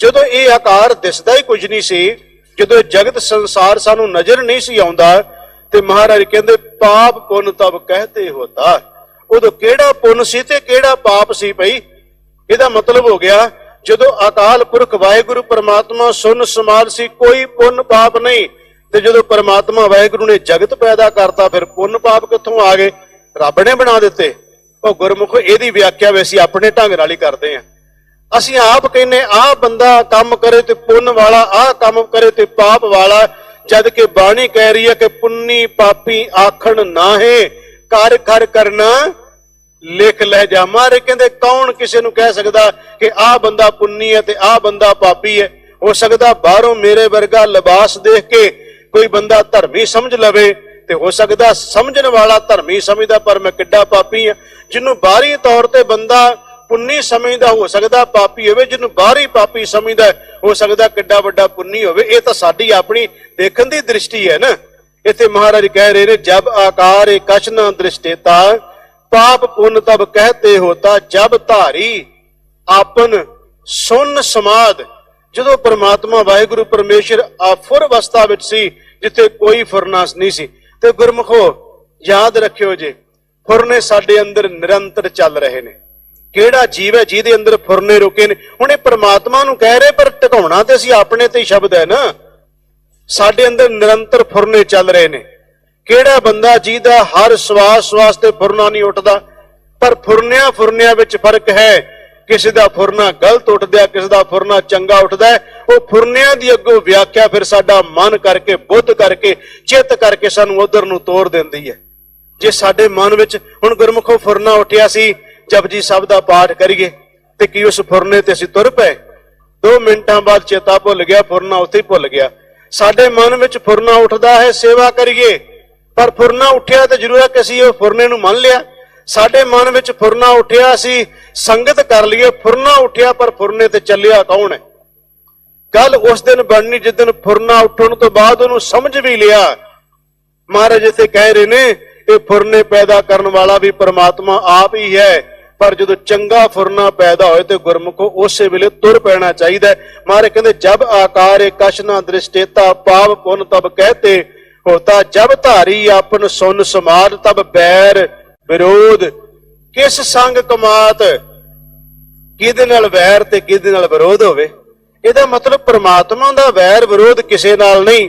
ਜਦੋਂ ਇਹ ਆਕਾਰ ਦਿਸਦਾ ਹੀ ਕੁਝ ਨਹੀਂ ਸੀ, ਜਦੋਂ ਜਗਤ ਸੰਸਾਰ ਸਾਨੂੰ ਨਜ਼ਰ ਨਹੀਂ ਸੀ ਆਉਂਦਾ, ਤੇ ਮਹਾਰਾਜ ਕਹਿੰਦੇ, ਪਾਪ ਪੁੰਨ ਤਬ ਕਹਤੇ ਹੋਤਾ ਉਦੋਂ ਕਿਹੜਾ ਪੁੰਨ ਸੀ ਤੇ ਕਿਹੜਾ ਪਾਪ ਸੀ ਭਈ? ਇਹਦਾ ਮਤਲਬ ਹੋ ਗਿਆ, ਜਦੋਂ ਅਕਾਲ ਪੁਰਖ ਵਾਹਿਗੁਰੂ ਪਰਮਾਤਮਾ ਸੁਨ ਸਮਾਦ ਸੀ, ਕੋਈ ਪੁੰਨ ਪਾਪ ਨਹੀਂ। ਤੇ ਜਦੋਂ ਪਰਮਾਤਮਾ ਵਾਹਿਗੁਰੂ ਨੇ ਜਗਤ ਪੈਦਾ ਕਰਤਾ, ਫਿਰ ਪੁੰਨ ਪਾਪ ਕਿੱਥੋਂ ਆ ਗਏ? ਰੱਬ ਨੇ ਬਣਾ ਦਿੱਤੇ। ਉਹ ਗੁਰਮੁਖ ਇਹਦੀ ਵਿਆਖਿਆ ਵੀ ਅਸੀਂ ਆਪਣੇ ਢੰਗ ਨਾਲ ਹੀ ਕਰਦੇ ਆਂ ਅਸੀਂ ਆਪ ਕਹਿੰਨੇ ਆਹ ਬੰਦਾ ਕੰਮ ਕਰੇ ਤੇ ਪੁੰਨ ਵਾਲਾ, ਆਹ ਕੰਮ ਕਰੇ ਤੇ ਪਾਪ ਵਾਲਾ ਜਦ ਕਿ ਬਾਣੀ ਕਹਿ ਰਹੀ ਹੈ ਕਿ ਪੁੰਨੀ ਪਾਪੀ ਆਖਣ ਨਾਹੇ ਕਰ ਕਰ ਕਰਨਾ, ਲਿਖ ਲੈ ਜਾ। ਮਾਰੇ ਕਹਿੰਦੇ, ਕੌਣ ਕਿਸੇ ਨੂੰ ਕਹਿ ਸਕਦਾ ਕਿ ਆਹ ਬੰਦਾ ਪੁੰਨੀ ਹੈ ਤੇ ਆਹ ਬੰਦਾ ਪਾਪੀ ਹੈ? ਹੋ ਸਕਦਾ ਬਾਹਰੋਂ ਮੇਰੇ ਵਰਗਾ ਲਿਬਾਸ ਦੇਖ ਕੇ ਕੋਈ ਬੰਦਾ ਧਰਮੀ ਸਮਝ ਲਵੇ ਤੇ ਹੋ ਸਕਦਾ ਸਮਝਣ ਵਾਲਾ ਧਰਮੀ ਸਮਝਦਾ ਪਰ ਮੈਂ ਕਿੱਡਾ ਪਾਪੀ ਆ ਜਿਹਨੂੰ ਬਾਹਰੀ ਤੌਰ ਤੇ ਬੰਦਾ ਪੁੰਨੀ ਸਮਝਦਾ ਹੋ ਸਕਦਾ, ਪਾਪੀ ਹੋਵੇ, ਜਿਹਨੂੰ ਬਾਹਰੀ ਪਾਪੀ ਸਮਝਦਾ ਹੋ ਸਕਦਾ ਕਿੱਡਾ ਵੱਡਾ ਪੁੰਨੀ ਹੋਵੇ। ਇਹ ਤਾਂ ਸਾਡੀ ਆਪਣੀ ਦੇਖਣ ਦੀ ਦ੍ਰਿਸ਼ਟੀ ਹੈ ਨਾ। ਇੱਥੇ ਮਹਾਰਾਜ ਕਹਿ ਰਹੇ ਨੇ, ਜਬ ਆਕਾਰ ਏ ਕਛ ਦ੍ਰਿਸ਼ਟੇਤਾ ਪਾਪ ਪੁੰਨ ਤਬ ਕਹਤੇ ਹੋਤਾ, ਜਬ ਧਾਰੀ ਆਪਨ ਸੁਨ ਸਮਾਦ। ਜਦੋਂ ਪ੍ਰਮਾਤਮਾ ਵਾਹਿਗੁਰੂ ਪਰਮੇਸ਼ਰ ਆਫੁਰ ਅਵਸਥਾ ਵਿੱਚ ਸੀ, ਜਿੱਥੇ ਕੋਈ ਫੁਰਨਾਸ ਨਹੀਂ ਸੀ, ਤੇ ਗੁਰਮਖੋ ਯਾਦ ਰੱਖਿਓ ਜੇ, ਫੁਰਨੇ ਸਾਡੇ ਅੰਦਰ ਨਿਰੰਤਰ ਚੱਲ ਰਹੇ ਨੇ। ਕਿਹੜਾ ਜੀਵ ਹੈ ਜਿਹਦੇ ਅੰਦਰ ਫੁਰਨੇ ਰੁਕੇ ਨੇ? ਹੁਣ ਇਹ ਪ੍ਰਮਾਤਮਾ ਨੂੰ ਕਹਿ ਰਹੇ, ਪਰ ਟਿਕਾਉਣਾ ਤੇ ਅਸੀਂ ਆਪਣੇ ਤੇ ਹੀ ਸ਼ਬਦ ਹੈ ਨਾ। ਸਾਡੇ ਅੰਦਰ ਨਿਰੰਤਰ ਫੁਰਨੇ ਚੱਲ ਰਹੇ ਨੇ। ਕਿਹੜਾ ਬੰਦਾ ਜਿਹਦਾ ਹਰ ਸਵਾਸ ਸਵਾਸ ਤੇ ਫੁਰਨਾ ਨਹੀਂ ਉੱਠਦਾ? ਪਰ ਫੁਰਨਿਆਂ ਫੁਰਨਿਆਂ ਵਿੱਚ ਫ਼ਰਕ ਹੈ। ਕਿਸੇ ਦਾ ਫੁਰਨਾ ਗਲਤ ਉੱਠਦਾ, ਕਿਸੇ ਦਾ ਫੁਰਨਾ ਚੰਗਾ ਉੱਠਦਾ ਉਹ ਫੁਰਨਿਆਂ ਦੀ ਅੱਗੋਂ ਵਿਆਖਿਆ ਫਿਰ ਸਾਡਾ ਮਨ ਕਰਕੇ, ਬੁੱਧ ਕਰਕੇ, ਚਿੱਤ ਕਰਕੇ ਸਾਨੂੰ ਉਧਰ ਨੂੰ ਤੋਰ ਦਿੰਦੀ ਹੈ। ਜੇ ਸਾਡੇ ਮਨ ਵਿੱਚ ਹੁਣ ਗੁਰਮੁਖੋ ਫੁਰਨਾ ਉੱਠਿਆ ਸੀ ਜਪਜੀ ਸਾਹਿਬ ਦਾ ਪਾਠ ਕਰੀਏ ਤੇ ਕੀ ਉਸ ਫੁਰਨੇ ਤੇ ਅਸੀਂ ਤੁਰ ਪਏ? 2 ਮਿੰਟਾਂ ਬਾਅਦ ਚੇਤਾ ਭੁੱਲ ਗਿਆ, ਫੁਰਨਾ ਉੱਥੇ ਭੁੱਲ ਗਿਆ। ਸਾਡੇ ਮਨ ਵਿੱਚ ਫੁਰਨਾ ਉੱਠਦਾ ਹੈ, ਸੇਵਾ ਕਰੀਏ। ਪਰ ਫੁਰਨਾ ਉੱਠਿਆ ਤੇ ਜ਼ਰੂਰ ਹੈ ਕਿ ਅਸੀਂ ਉਹ ਫੁਰਨੇ ਨੂੰ ਮੰਨ ਲਿਆ। ਸਾਡੇ ਮਨ ਵਿੱਚ ਫੁਰਨਾ ਉੱਠਿਆ, ਅਸੀਂ ਸੰਗਤ ਕਰ ਲਈਏ। ਫੁਰਨਾ ਉੱਠਿਆ, ਪਰ ਫੁਰਨੇ ਤੇ ਚੱਲਿਆ ਕੌਣ ਹੈ? ਕੱਲ ਉਸ ਦਿਨ ਬਣਨੀ, ਜਿਸ ਦਿਨ ਫੁਰਨਾ ਉੱਠਣ ਤੋਂ ਬਾਅਦ ਉਹਨੂੰ ਸਮਝ ਵੀ ਲਿਆ। ਮਹਾਰਾਜ ਇੱਥੇ ਕਹਿ ਰਹੇ ਨੇ, ਇਹ ਫੁਰਨੇ ਪੈਦਾ ਕਰਨ ਵਾਲਾ ਵੀ ਪਰਮਾਤਮਾ ਆਪ ਹੀ ਹੈ। ਪਰ ਜਦੋਂ ਚੰਗਾ ਫੁਰਨਾ ਪੈਦਾ ਹੋਏ ਤੇ ਗੁਰਮੁਖੋ ਉਸੇ ਵੇਲੇ ਤੁਰ ਪੈਣਾ ਚਾਹੀਦਾ ਮਹਾਰਾਜ ਕਹਿੰਦੇ, ਜਬ ਆਕਾਰ ਕਸ਼ਨਾ ਦ੍ਰਿਸ਼ਟੇਤਾ ਪਾਵ ਪੁੰਨ ਤਬ ਕਹਤੇ, ਹੋਤਾ ਜਬ ਧਾਰੀ ਆਪਨ ਸੁਨ ਸਮਾਦ ਤਬ ਬੈਰ ਵਿਰੋਧ। ਕਿਸ ਸੰਗ ਕਮਾਤ? ਕਿਹਦੇ ਨਾਲ ਵੈਰ ਤੇ ਕਿਹਦੇ ਨਾਲ ਵਿਰੋਧ ਹੋਵੇ? ਇਹਦਾ ਮਤਲਬ ਪ੍ਰਮਾਤਮਾ ਦਾ ਵੈਰ ਵਿਰੋਧ ਕਿਸੇ ਨਾਲ ਨਹੀਂ।